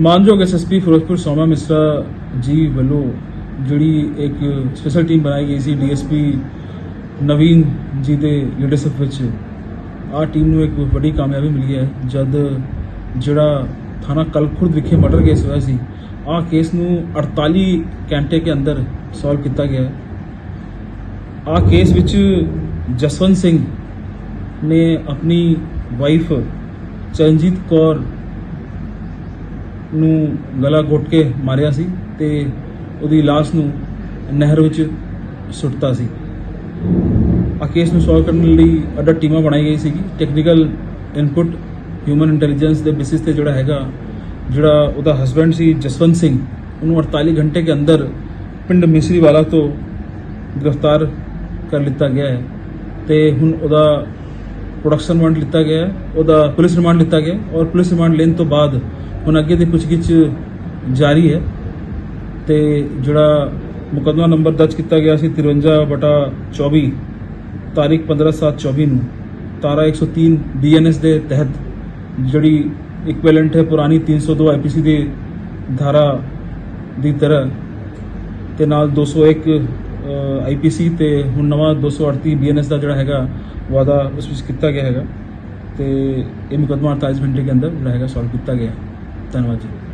ਮਾਨਯੋਗ ਐਸਐਸਪੀ ਫਿਰੋਜ਼ਪੁਰ ਸੋਮਾ ਮਿਸਰਾ ਜੀ ਵੱਲੋਂ ਜਿਹੜੀ ਇੱਕ ਸਪੈਸ਼ਲ ਟੀਮ ਬਣਾਈ ਗਈ ਸੀ ਡੀਐਸਪੀ ਨਵੀਨ ਜੀ ਦੇ ਲੀਡਰਸ਼ਿਪ ਵਿੱਚ, ਆਹ ਟੀਮ ਨੂੰ ਇੱਕ ਵੱਡੀ ਕਾਮਯਾਬੀ ਮਿਲੀ ਹੈ, ਜਦ ਜਿਹੜਾ ਥਾਣਾ ਕਲਖੁਰਦ ਵਿਖੇ ਮਰਡਰ ਕੇਸ ਹੋਇਆ ਸੀ, ਆਹ ਕੇਸ ਨੂੰ 48 ਘੰਟੇ ਕੇ ਅੰਦਰ ਸੋਲਵ ਕੀਤਾ ਗਿਆ ਹੈ। ਆਹ ਕੇਸ ਵਿੱਚ ਜਸਵੰਤ ਸਿੰਘ ਨੇ ਆਪਣੀ ਵਾਈਫ ਚਰਨਜੀਤ ਕੌਰ ਨੂੰ ਗਲਾ ਘੁੱਟ ਕੇ ਮਾਰਿਆ ਸੀ ਤੇ ਉਹਦੀ ਲਾਸ਼ ਨੂੰ ਨਹਿਰ ਵਿੱਚ ਸੁੱਟਤਾ ਸੀ। ਆ ਕੇਸ ਨੂੰ ਸੋਲਵ ਕਰਨ ਲਈ ਅੱਡ ਟੀਮਾਂ ਬਣਾਈ ਗਈ ਸੀਗੀ। ਟੈਕਨੀਕਲ ਇਨਪੁਟ ਹਿਊਮਨ ਇੰਟੈਲੀਜੈਂਸ ਦੇ ਬੇਸਿਸ ਤੇ ਜਿਹੜਾ ਹੈਗਾ, ਜਿਹੜਾ ਉਹਦਾ ਹਸਬੰਡ ਸੀ, ਜਸਵੰਤ ਸਿੰਘ, ਉਹਨੂੰ 48 ਘੰਟੇ ਦੇ ਅੰਦਰ ਪਿੰਡ ਮਿਸਰੀ ਵਾਲਾ ਤੋਂ ਗ੍ਰਿਫਤਾਰ ਕਰ ਲਿੱਤਾ ਗਿਆ ਹੈ ਤੇ ਹੁਣ ਉਹਦਾ ਪ੍ਰੋਡਕਸ਼ਨ ਰਿਮਾਂਡ ਲਿੱਤਾ ਗਿਆ ਹੈ, ਉਹਦਾ ਪੁਲਿਸ ਰਿਮਾਂਡ ਲਿੱਤਾ ਗਿਆ ਔਰ ਪੁਲਿਸ ਰਿਮਾਂਡ ਲੈਣ ਤੋਂ ਬਾਅਦ ਹੁਣ ਅੱਗੇ ਦੀ ਪੁੱਛਗਿੱਛ ਜਾਰੀ ਹੈ ਤੇ ਜਿਹੜਾ ਮੁਕੱਦਮਾ ਨੰਬਰ ਦਰਜ ਕੀਤਾ ਗਿਆ ਸੀ 53 ਬਟਾ 24 ਤਾਰੀਖ 15/7/24 ਨੂੰ, ਤਾਰਾ 103 ਬੀਐਨਐਸ ਦੇ ਤਹਿਤ ਜਿਹੜੀ ਇਕਵੈਲੈਂਟ ਹੈ ਪੁਰਾਣੀ 302 ਆਈਪੀਸੀ ਦੇ ਧਾਰਾ ਦੀ ਤਰ੍ਹਾਂ ਤੇ ਨਾਲ 201 ਆਈਪੀਸੀ ਤੇ ਹੁਣ ਨਵਾਂ 238 ਬੀਐਨਐਸ ਦਾ ਜਿਹੜਾ ਹੈਗਾ ਵਾਦਾ ਉਸ ਵਿੱਚ ਕੀਤਾ ਗਿਆ ਹੈਗਾ ਤੇ ਇਹ ਮੁਕੱਦਮਾ 48 ਘੰਟੇ ਦੇ ਅੰਦਰ ਜਿਹੜਾ ਹੈਗਾ ਸੋਲਵ ਕੀਤਾ ਗਿਆ ਧੰਨਵਾਦ ਜੀ।